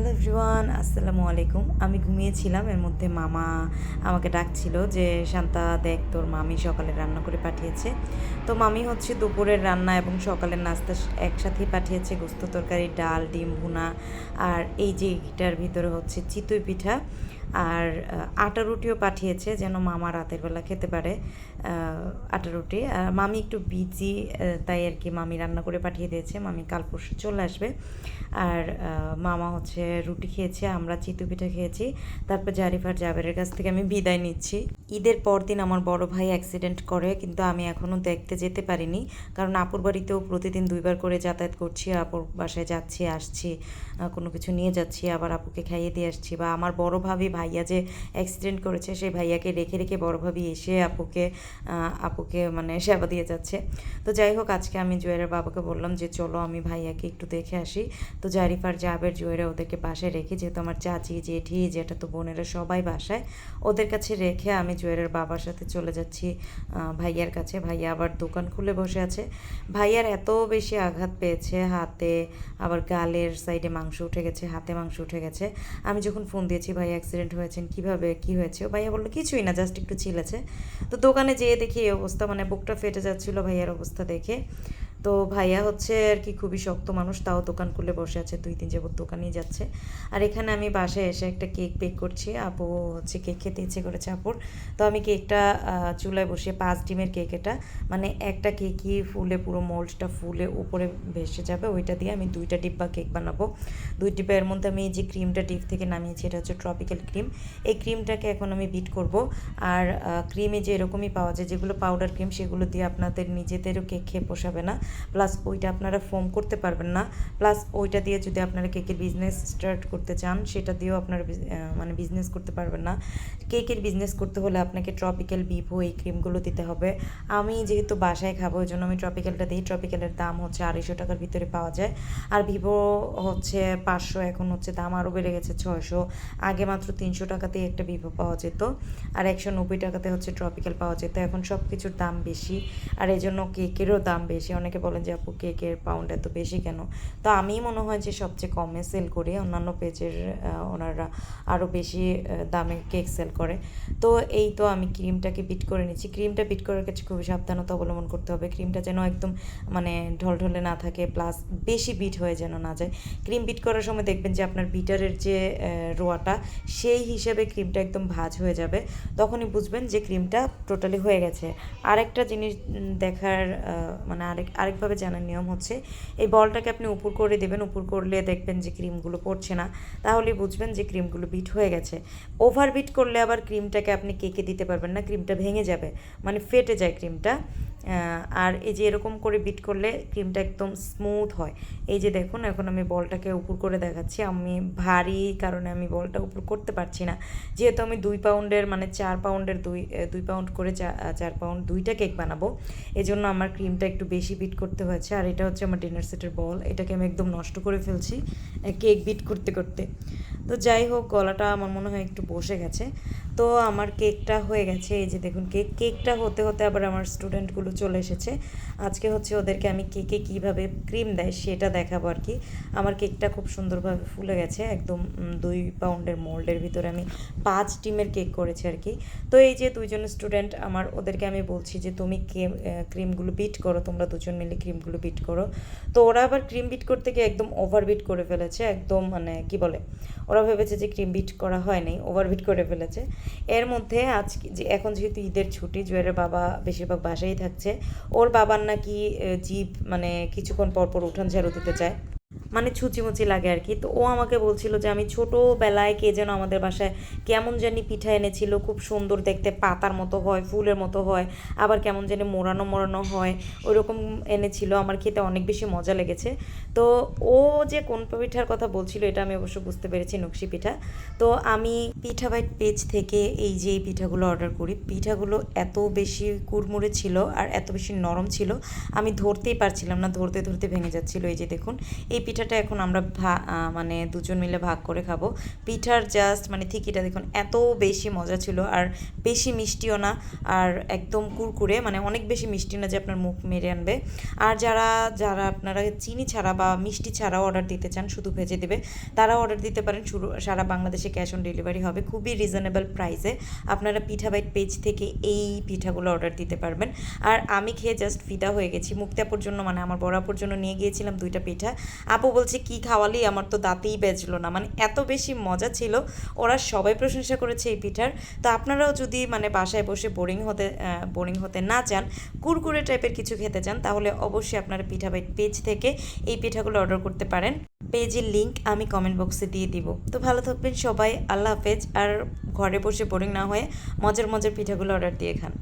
Hello everyone, আসসালামু আলাইকুম। আমি ঘুমিয়েছিলাম, এর মধ্যে মামা আমাকে ডাকছিল যে, শান্তা, দেখ, তোর মামি সকালে রান্না করে পাঠিয়েছে। তো মামি হচ্ছে দুপুরের রান্না এবং সকালের নাস্তা একসাথেই পাঠিয়েছে, গোস্ত তরকারি, ডাল, ডিম, ভুনা। আর এই যে এটার ভিতরে হচ্ছে চিতই পিঠা আর আটা রুটিও পাঠিয়েছে যেন মামা রাতের বেলা খেতে পারে আটা রুটি। মামি একটু বিজি তাই আর কি মামি রান্না করে পাঠিয়ে দিয়েছে। মামি কাল পরশু চলে আসবে। আর মামা হচ্ছে রুটি খেয়েছে, আমরা চিতু পিঠা খেয়েছি। তারপর জারিফার জাবেরের কাছ থেকে আমি বিদায় নিচ্ছি। ঈদের পর দিন আমার বড় ভাই অ্যাক্সিডেন্ট করে, কিন্তু আমি এখনও দেখতে যেতে পারিনি। কারণ আপুর বাড়িতেও প্রতিদিন দুইবার করে যাতায়াত করছি, আপুর বাসায় যাচ্ছি, আসছি কোনো কিছু নিয়ে যাচ্ছি, আবার আপুকে খাইয়ে দিয়ে আসছি বা আমার বড় ভাবি ভাইয়া যে অ্যাক্সিডেন্ট করেছে, সেই ভাইয়াকে রেখে রেখে বড় ভাবি এসে আপুকে আপুকে মানে সেবা দিয়ে যাচ্ছে। তো যাই হোক, আজকে আমি জুয়েলের বাবাকে বললাম যে, চলো আমি ভাইয়াকে একটু দেখে আসি। তো জারিফার জাবের জুয়েরা ওদেরকে বাসায় রেখে, যেহেতু আমার চাচি, জেঠি যেটা তো বোনেরা সবাই বাসায়, ওদের কাছে রেখে আমি জুয়েলের বাবার সাথে চলে যাচ্ছি ভাইয়ার কাছে। ভাইয়া আবার দোকান খুলে বসে আছে। ভাইয়ার এত বেশি আঘাত পেয়েছে হাতে, আবার গালের সাইডে মাংস উঠে গেছে, হাতে মাংস উঠে গেছে। আমি যখন ফোন দিয়েছি ভাই অ্যাক্সিডেন্ট হয়েছেন, কীভাবে, কি হয়েছে? ভাইয়া বলল, কিছুই না জাস্ট একটু চিলেছে তো দোকানে যেয়ে দেখি এই অবস্থা মানে বুকটা ফেটে যাচ্ছিল ভাইয়ার অবস্থা দেখে। তো ভাইয়া হচ্ছে আর কি খুবই শক্ত মানুষ, তাও দোকান খুলে বসে আছে, দুই তিন যাবত দোকানেই যাচ্ছে। আর এখানে আমি বাসায় এসে একটা কেক বেক করছি, আপু হচ্ছে কেক খেতে ইচ্ছে করেছে আপুর। তো আমি কেকটা চুলায় বসিয়ে পাঁচ ডিমের কেক এটা মানে একটা কেকই ফুলে পুরো মোল্ডটা ফুলে উপরে ভেসে যাবে, ওইটা দিয়ে আমি দুইটা ডিব্বা কেক বানাবো। দুই ডিব্বা এর মধ্যে আমি যে ক্রিমটা ডিপ থেকে নামিয়েছি, এটা হচ্ছে ট্রপিক্যাল ক্রিম। এই ক্রিমটাকে এখন আমি বিট করব। আর ক্রিমে যে এরকমই পাওয়া যায়, যেগুলো পাউডার ক্রিম, সেগুলো দিয়ে আপনাদের নিজেদেরও কেক খেয়ে পোষাবে না। প্লাস ওইটা আপনারা ফোম করতে পারবেন না। প্লাস ওইটা দিয়ে যদি আপনারা কেকের বিজনেস স্টার্ট করতে চান, সেটা দিয়েও আপনারা মানে বিজনেস করতে পারবেন না। কেকের বিজনেস করতে হলে আপনাকে ট্রপিক্যাল বিভো এই ক্রিমগুলো দিতে হবে। আমি যেহেতু বাসায় খাব ওই জন্য আমি ট্রপিক্যালটা দিই। ট্রপিক্যালের দাম হচ্ছে আড়াইশো টাকার ভিতরে পাওয়া যায়। আর ভিভো হচ্ছে পাঁচশো, এখন হচ্ছে দাম আরও বেড়ে গেছে ছয়শো। আগে মাত্র তিনশো টাকাতেই একটা ভিভো পাওয়া যেত। আর একশো নব্বই টাকাতে হচ্ছে ট্রপিক্যাল পাওয়া যেত। এখন সব কিছুর দাম বেশি। আর এই জন্য কেকেরও দাম বেশি। অনেকে বলেন যে, আপু, কেকের পাউন্ড এত বেশি কেন? তো আমি মনে হয় যে, সবচেয়ে কমে সেল করি। অন্যান্য পেজের ওনারা আরও বেশি দামে কেক সেল করে। তো এই তো আমি ক্রিমটাকে বিট করে নিচ্ছি। ক্রিমটা বিট করার কাছে খুবই সাবধানতা অবলম্বন করতে হবে। ক্রিমটা যেন একদম মানে ঢলঢলে না থাকে প্লাস বেশি বিট হয়ে যেন না যায়। ক্রিম বিট করার সময় দেখবেন যে, আপনার বিটারের যে রোয়াটা, সেই হিসেবে ক্রিমটা একদম ভাজ হয়ে যাবে। তখনই বুঝবেন যে ক্রিমটা টোটালি হয়ে গেছে। আরেকটা জিনিস দেখার মানে আরেক আরেকভাবে জানার নিয়ম হচ্ছে, এই বলটাকে আপনি উপর করে দেবেন, উপর করলে দেখবেন যে ক্রিমগুলো পড়ছে না। তাহলে বুঝবেন যে ক্রিমগুলো বিট হয়ে গেছে। ওভার বিট করলে আবার ক্রিমটাকে আপনি কেকে দিতে পারবেন না, ক্রিমটা ভেঙে যাবে মানে ফেটে যায় ক্রিমটা। আর এই যে এরকম করে বিট করলে ক্রিমটা একদম স্মুথ হয়। এই যে দেখুন, এখন আমি বলটাকে উপর করে দেখাচ্ছি। আমি ভারী কারণে আমি বলটা উপর করতে পারছি না। যেহেতু আমি দুই পাউন্ডের মানে চার পাউন্ডের দুই দুই পাউন্ড করে চার পাউন্ড দুইটা কেক বানাবো। এই জন্য আমার ক্রিমটা একটু বেশি বিট করতে হয়েছে। আর এটা হচ্ছে আমার ডিনার সেটের বল এটাকে আমি একদম নষ্ট করে ফেলছি কেক বিট করতে করতে। তো যাই হোক, গলাটা আমার মনে হয় একটু বসে গেছে। তো আমার কেকটা হয়ে গেছে। এই যে দেখুন, কেক, কেকটা হতে হতে আবার আমার স্টুডেন্টগুলো চলে এসেছে। আজকে হচ্ছে ওদেরকে আমি কেকে কীভাবে ক্রিম দেয় সেটা দেখাবো আর কি। আমার কেকটা খুব সুন্দরভাবে ফুলে গেছে, একদম দুই পাউন্ডের মোল্ডের ভিতরে আমি পাঁচ ডিমের কেক করেছি আর কি। তো এই যে দুইজন স্টুডেন্ট, আমার ওদেরকে আমি বলছি যে, তুমি ক্রিমগুলো বিট করো, তোমরা দুজন মিলে ক্রিমগুলো বিট করো। তো ওরা আবার ক্রিম বিট করতে গিয়ে একদম ওভার বিট করে ফেলেছে, একদম মানে কি বলে, ওরা ভেবেছে যে ক্রিম বিট করা হয় নাই, ওভার বিট করে ফেলেছে। এর মধ্যে আজকে যে এখন যেহেতু ঈদের ছুটি জুয়েলের বাবা বেশিরভাগ বাসায় থাকছে, ওর বাবার নাকি জীব মানে কিছুক্ষণ পরপর পর উঠান ঝাড়ু দিতে চায়। মানে ছুচিমুচি লাগে আর কি। তো ও আমাকে বলছিল যে, আমি ছোটোবেলায় কে যেন আমাদের বাসায় কেমন জানি পিঠা এনেছিল, খুব সুন্দর দেখতে, পাতার মতো হয়, ফুলের মতো হয়, আবার কেমন জানি মোড়ানো মোড়ানো হয়, ওইরকম এনেছিল, আমার খেতে অনেক বেশি মজা লেগেছে। তো ও যে কোন পিঠার কথা বলছিল, এটা আমি অবশ্য বুঝতে পেরেছি, নকশি পিঠা। তো আমি পিঠা বাইট পেজ থেকে এই যে এই পিঠাগুলো অর্ডার করি, পিঠাগুলো এত বেশি কুড়মুড়ে ছিল আর এত বেশি নরম ছিল, আমি ধরতেই পারছিলাম না, ধরতে ধরতে ভেঙে যাচ্ছিল। এই যে দেখুন, এই এই পিঠাটা এখন আমরা মানে দুজন মিলে ভাগ করে খাব। পিঠার জাস্ট মানে থিকিটা দেখুন, এত বেশি মজা ছিল আর বেশি মিষ্টিও না আর একদম কুরকুরে মানে অনেক বেশি মিষ্টি না যে আপনার মুখ মেরে আনবে। আর যারা যারা আপনারা চিনি ছাড়া বা মিষ্টি ছাড়াও অর্ডার দিতে চান, শুধু ভেজে দেবে। তারা অর্ডার দিতে পারেন, শুরু, সারা বাংলাদেশে ক্যাশ অন ডেলিভারি হবে। খুবই রিজনেবল প্রাইসে আপনারা পিঠা বাইট পেজ থেকে এই পিঠাগুলো অর্ডার দিতে পারবেন। আর আমি খেয়ে জাস্ট ফিদা হয়ে গেছি। মুক্তাপুর জন্য মানে আমার বড়াপুর জন্য নিয়ে গিয়েছিলাম দুইটা পিঠা। আপু বলছে, কি খাওয়ালেই আমার তো দাঁতেই বেজলো না। মানে এত বেশি মজা ছিল। ওরা সবাই প্রশংসা করেছে এই পিঠার। তো আপনারাও যদি মানে বাসায় বসে বোরিং হতে বোরিং হতে না চান, কুরকুরে টাইপের কিছু খেতে চান, তাহলে অবশ্যই আপনারা পিঠা পেজ থেকে এই পিঠাগুলো অর্ডার করতে পারেন। পেজের লিংক আমি কমেন্ট বক্সে দিয়ে দিব। তো ভালো থাকবেন সবাই, আল্লাহ হাফেজ। আর ঘরে বসে বোরিং না হয়ে মজার মজার পিঠাগুলো অর্ডার দিয়ে খান।